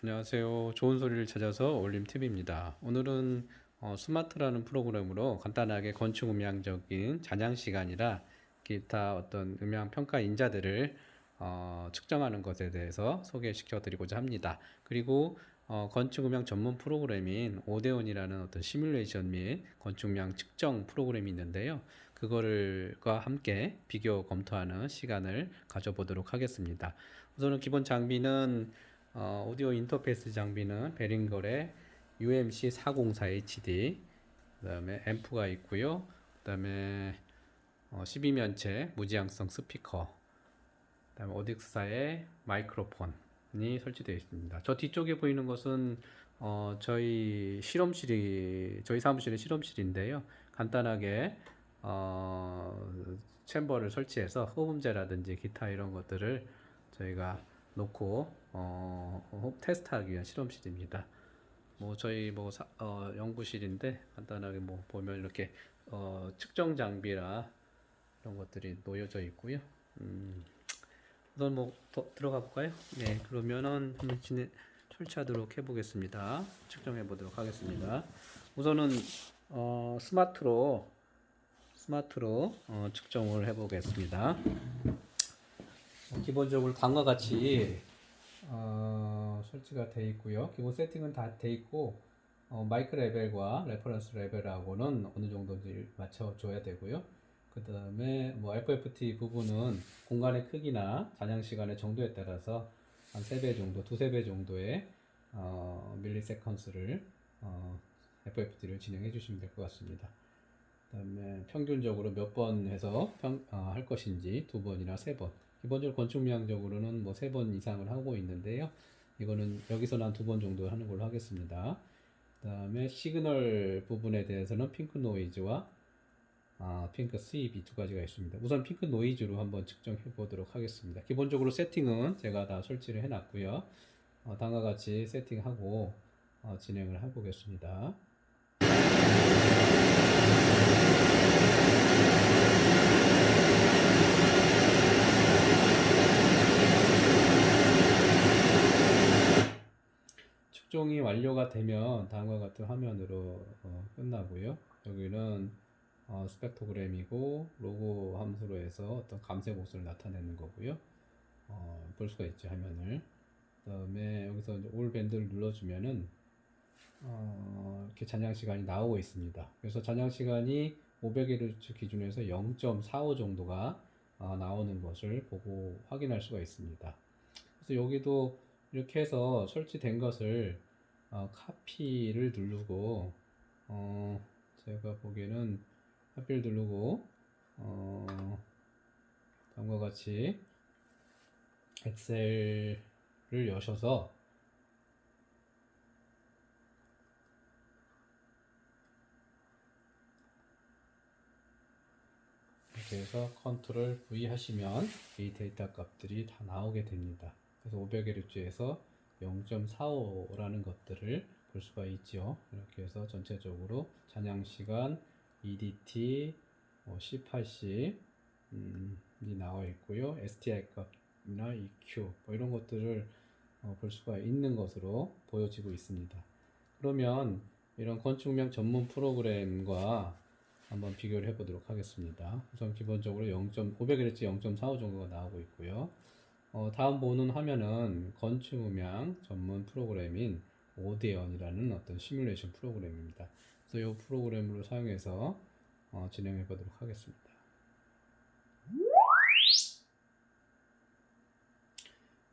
안녕하세요. 좋은 소리를 찾아서 올림 TV입니다. 오늘은 어, 스마트라는 프로그램으로 간단하게 건축 음향적인 잔향 시간이라 기타 어떤 음향 평가 인자들을 어, 측정하는 것에 대해서 소개시켜 드리고자 합니다. 그리고 어, 건축 음향 전문 프로그램인 오데온이라는 어떤 시뮬레이션 및 건축 음향 측정 프로그램이 있는데요. 그거를과 함께 비교 검토하는 시간을 가져보도록 하겠습니다. 우선은 기본 장비는 어, 오디오 인터페이스 장비는 베링걸의 UMC 404HD 그 다음에 앰프가 있고요. 그 다음에 어, 12면체 무지향성 스피커 그 다음에 오딕사의 마이크로폰이 설치되어 있습니다. 저 뒤쪽에 보이는 것은 어, 저희 실험실이 저희 사무실의 실험실인데요. 간단하게 어, 챔버를 설치해서 흡음재라든지 기타 이런 것들을 저희가 놓고 어, 어, 테스트하기 위한 실험실입니다. 뭐 저희 뭐 사- 어, 연구실인데 간단하게 뭐 보면 이렇게 어, 측정 장비라 이런 것들이 놓여져 있고요. 음, 우선 뭐 더 들어가 볼까요? 네, 그러면은 한번 진행 설치하도록 해보겠습니다. 측정해 보도록 하겠습니다. 우선은 어, 스마트로 스마트로 어, 측정을 해보겠습니다. 어, 기본적으로 다음과 같이 어, 설치가 돼 있고요. 기본 세팅은 다 돼 있고 어, 마이크 레벨과 레퍼런스 레벨하고는 어느 정도인지 맞춰줘야 되고요. 그 다음에 뭐 FFT 부분은 공간의 크기나 잔향 시간의 정도에 따라서 한 3배 정도, 두세 배 정도의 어, 밀리세컨스를 어, FFT를 진행해 주시면 될 것 같습니다. 그 다음에 평균적으로 몇 번 해서 평, 어, 할 것인지 두 번이나 세 번. 기본적으로 건축미학적으로는 뭐 세 번 이상을 하고 있는데요. 이거는 여기서는 한 두 번 정도 하는 걸로 하겠습니다. 그 다음에 시그널 부분에 대해서는 핑크 노이즈와 아, 핑크 스윕이 두 가지가 있습니다. 우선 핑크 노이즈로 한번 측정해 보도록 하겠습니다. 기본적으로 세팅은 제가 다 설치를 해 놨고요. 어, 다음과 같이 세팅하고 어, 진행을 해 보겠습니다. 측정이 완료가 되면 다음과 같은 화면으로 어, 끝나고요. 여기는 어, 스펙토그램이고 로고 함수로 해서 어떤 감색 모습을 나타내는 거고요. 어, 볼 수가 있죠 화면을. 그다음에 여기서 올 밴드를 눌러주면은 어, 이렇게 잔향 시간이 나오고 있습니다. 그래서 잔향 시간이 500Hz 기준에서 0.45 정도가 어, 나오는 것을 보고 확인할 수가 있습니다. 그래서 여기도 이렇게 해서 설치된 것을 어, 카피를 누르고 어, 제가 보기에는 카피를 누르고 어, 다음과 같이 엑셀을 여셔서 이렇게 해서 컨트롤 V 하시면 이 데이터 값들이 다 나오게 됩니다. 그래서 500Hz에서 0.45라는 것들을 볼 수가 있죠. 이렇게 해서 전체적으로 잔향 시간, EDT, 뭐 C80 음, 이 나와 있고요. STI 값이나 EQ 뭐 이런 것들을 어, 볼 수가 있는 것으로 보여지고 있습니다. 그러면 이런 건축명 전문 프로그램과 한번 비교를 해보도록 하겠습니다. 우선 기본적으로 0.500Hz 0.45 정도가 나오고 있고요. 어, 다음 보는 화면은 건축 음향 전문 프로그램인 오데언이라는 어떤 시뮬레이션 프로그램입니다. 그래서 이 프로그램으로 사용해서 어, 진행해 보도록 하겠습니다.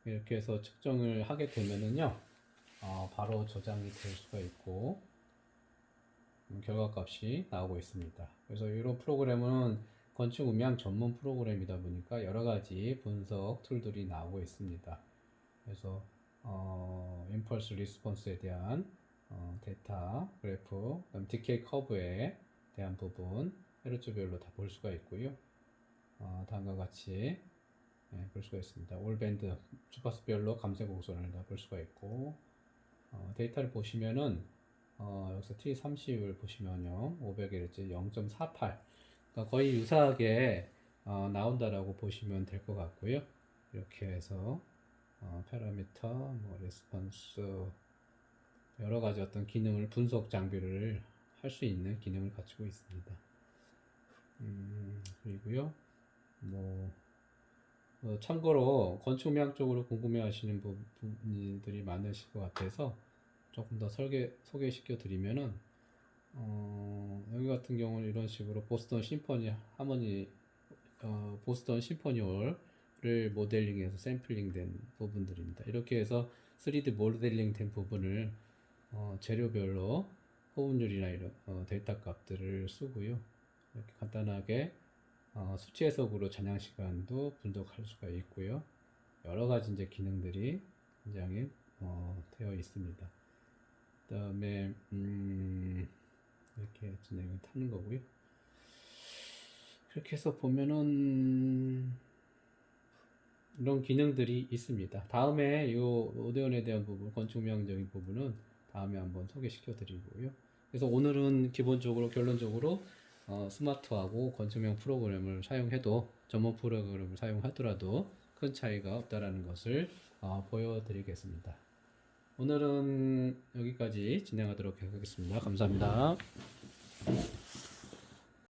이렇게 해서 측정을 하게 되면은요, 어, 바로 저장이 될 수가 있고, 음, 결과값이 나오고 있습니다. 그래서 이런 프로그램은 건축 음향 전문 프로그램이다 보니까 여러 가지 분석 툴들이 나오고 있습니다. 그래서 어, 임펄스 리스폰스에 대한 어, 데이터 그래프, 그다음 디케이 커브에 대한 부분 헤르츠별로 다 볼 수가 있고요. 어, 다음과 같이 예, 볼 수가 있습니다. 올 밴드 주파수별로 감색 곡선을 다 볼 수가 있고 어, 데이터를 보시면은 어, 여기서 T30을 보시면요. 500Hz 0.48. 그러니까 거의 유사하게 어, 나온다라고 보시면 될 것 같고요. 이렇게 해서 어, 파라미터, 뭐 레스폰스 여러 가지 어떤 기능을 분석 장비를 할 수 있는 기능을 갖추고 있습니다. 음, 그리고요, 뭐 어, 참고로 건축명 쪽으로 궁금해하시는 부- 분들이 많으실 것 같아서 조금 더 설계 소개시켜 드리면은 어, 여기 같은 경우는 이런 식으로 보스턴 심포니 하모니 어, 보스턴 심포니홀을 모델링해서 샘플링된 부분들입니다. 이렇게 해서 3D 모델링 된 부분을 어, 재료별로 호흡률이나 이런 어, 데이터 값들을 쓰고요. 이렇게 간단하게 어, 수치 해석으로 잔향 시간도 분석할 수가 있고요. 여러 가지 이제 기능들이 굉장히 어, 되어 있습니다. 그다음에 음, 이렇게 진행을 타는 거고요. 그렇게 해서 보면은 이런 기능들이 있습니다. 다음에 이 오데온에 대한 부분, 건축명적인 부분은 다음에 한번 소개시켜 드리고요. 그래서 오늘은 기본적으로 결론적으로 어, 스마트하고 건축명 프로그램을 사용해도 전문 프로그램을 사용하더라도 큰 차이가 없다라는 것을 어, 보여드리겠습니다. 오늘은 여기까지 진행하도록 하겠습니다. 감사합니다.